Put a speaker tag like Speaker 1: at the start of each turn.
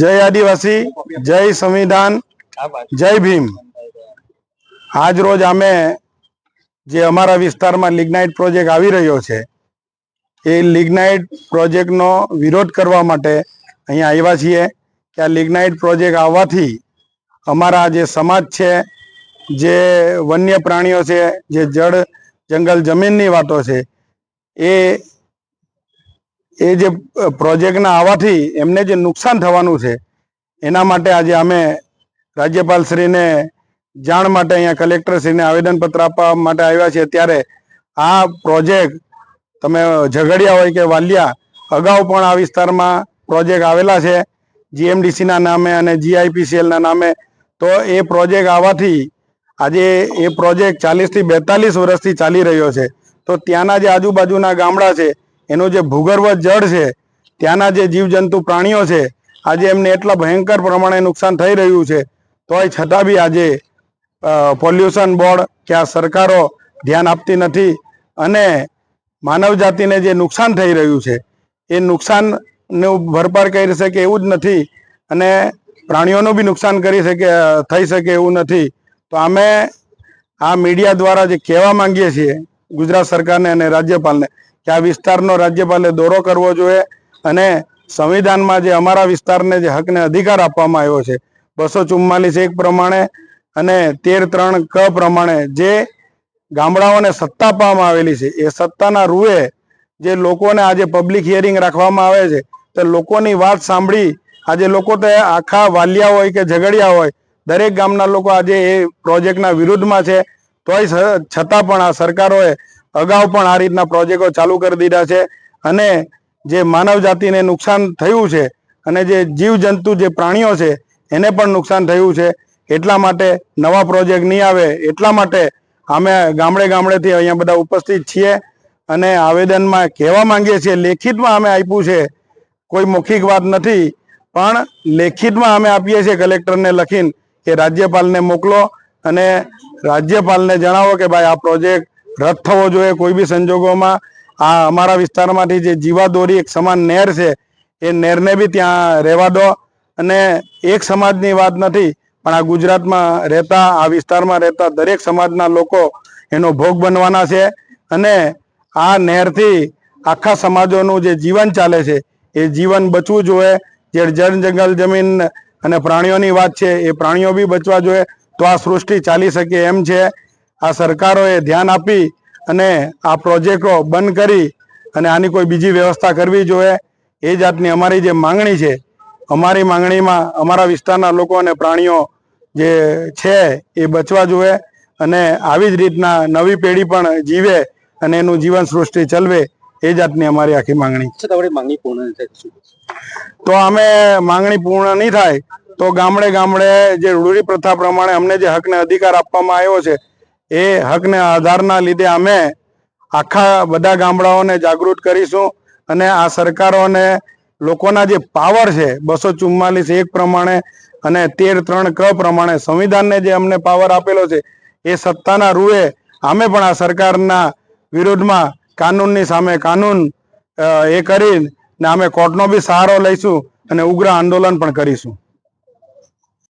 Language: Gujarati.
Speaker 1: જય આદિવાસી, જય સંવિધાન, જય ભીમ. આજ રોજ અમે જે અમારા વિસ્તારમાં લિગ્નાઇટ પ્રોજેક્ટ આવી રહ્યો છે, એ લિગ્નાઇટ પ્રોજેક્ટનો વિરોધ કરવા માટે અહીંયા આવ્યા છીએ કે આ લિગ્નાઇટ પ્રોજેક્ટ આવવાથી અમારા જે સમાજ છે, જે વન્ય પ્રાણીઓ છે, જે જળ જંગલ જમીનની વાતો છે, એ એ જે પ્રોજેક્ટના આવવાથી એમને જે નુકસાન થવાનું છે, એના માટે આજે અમે રાજ્યપાલશ્રીને જાણ માટે અહીંયા કલેક્ટરશ્રીને આવેદનપત્ર આપવા માટે આવ્યા છે ત્યારે આ પ્રોજેક્ટ તમે ઝઘડિયા હોય કે વાલિયા, અગાઉ પણ આ વિસ્તારમાં પ્રોજેક્ટ આવેલા છે, જીએમડીસીના નામે અને જીઆઈપીસીએલના નામે. તો એ પ્રોજેક્ટ આવવાથી આજે એ પ્રોજેક્ટ ચાલીસથી બેતાલીસ વર્ષથી ચાલી રહ્યો છે. તો ત્યાંના જે આજુબાજુના ગામડા છે એનું જે ભૂગર્ભ જળ છે, ત્યાંના જે જીવજંતુ પ્રાણીઓ છે, આજે એમને એટલા ભયંકર પ્રમાણે નુકસાન થઈ રહ્યું છે, તોય છતાં બી આજે પોલ્યુશન બોર્ડ કે આ સરકારો ધ્યાન આપતી નથી અને માનવ જાતિને જે નુકસાન થઈ રહ્યું છે, એ નુકસાનનું ભરપાર કરી શકે એવું જ નથી અને પ્રાણીઓનું બી નુકસાન કરી શકે થઈ શકે એવું નથી. તો અમે આ મીડિયા દ્વારા જે કહેવા માંગીએ છીએ ગુજરાત સરકારને અને રાજ્યપાલને કે આ વિસ્તારનો રાજ્યપાલે દોરો કરવો જોઈએ અને સંવિધાનમાં જે અમારા વિસ્તારને જે હકને અધિકાર આપવામાં આવ્યો છે, બસો ચુમ્માલીસ એક પ્રમાણે અને તેર ત્રણ ક પ્રમાણે જે ગામડાઓને સત્તા આપવામાં આવેલી છે, એ સત્તાના રૂએ જે લોકોને આજે પબ્લિક હિયરિંગ રાખવામાં આવે છે, તો લોકોની વાત સાંભળી, આજે લોકો તો આખા વાલિયા હોય કે ઝઘડિયા હોય, દરેક ગામના લોકો આજે એ પ્રોજેક્ટના વિરુદ્ધમાં છે, તોય છતાં પણ આ સરકારોએ અગાઉ પણ આ રીતના પ્રોજેક્ટો ચાલુ કરી દીધા છે અને જે માનવ જાતિને નુકસાન થયું છે અને જે જીવજંતુ, જે પ્રાણીઓ છે, એને પણ નુકસાન થયું છે. એટલા માટે નવા પ્રોજેક્ટ નહીં આવે, એટલા માટે અમે ગામડે ગામડેથી અહીંયા બધા ઉપસ્થિત છીએ અને આવેદનમાં કહેવા માંગીએ છીએ, લેખિતમાં અમે આપ્યું છે, કોઈ મૌખિક વાત નથી, પણ લેખિતમાં અમે આપીએ છીએ કલેક્ટરને લખીને કે રાજ્યપાલને મોકલો અને રાજ્યપાલને જણાવો કે ભાઈ આ પ્રોજેક્ટ રદ થવો જોઈએ. કોઈ બી સંજોગોમાં આ અમારા વિસ્તારમાંથી જે જીવાદોરી એક સમાન નહેર છે, એ નહેરને બી ત્યાં રહેવા દો. અને એક સમાજની વાત નથી, પણ આ ગુજરાતમાં રહેતા, આ વિસ્તારમાં રહેતા દરેક સમાજના લોકો એનો ભોગ બનવાના છે. અને આ નહેરથી આખા સમાજોનું જે જીવન ચાલે છે, એ જીવન બચવું જોઈએ. જે જળ જંગલ જમીન અને પ્રાણીઓની વાત છે, એ પ્રાણીઓ બી બચવા જોઈએ. તો આ સૃષ્ટિ ચાલી શકે એમ છે. આ સરકારોએ ધ્યાન આપી અને આ પ્રોજેક્ટો બંધ કરી અને આની કોઈ બીજી વ્યવસ્થા કરવી જોઈએ એ જાતની અમારી જે માંગણી છે અમારી માંગણીમાં અમારા વિસ્તારના લોકો અને પ્રાણીઓ જે છે એ બચવા જોઈએ અને આવી જ રીતના નવી પેઢી પણ જીવે અને એનું જીવન સૃષ્ટિ ચલવે એ જાતની અમારી આખી માંગણી
Speaker 2: છે. તમારી માંગણી પૂર્ણ
Speaker 1: તો અમે માંગણી પૂર્ણ નહીં થાય તો ગામડે ગામડે જે રૂઢી પ્રથા પ્રમાણે અમને જે હકને અધિકાર આપવામાં આવ્યો છે એ હકને આધારના લીધે અમે આખા બધા ગામડાઓને જાગૃત કરીશું અને આ સરકારોને લોકોના જે પાવર છે, બસો ચુમ્માલીસ એક પ્રમાણે અને તેર ત્રણ ક પ્રમાણે સંવિધાનને જે અમને પાવર આપેલો છે, એ સત્તાના રૂએ અમે પણ આ સરકારના વિરોધમાં કાનૂનની સામે કાનૂન એ કરીને અમે કોર્ટનો બી સહારો લઈશું અને ઉગ્ર આંદોલન પણ કરીશું.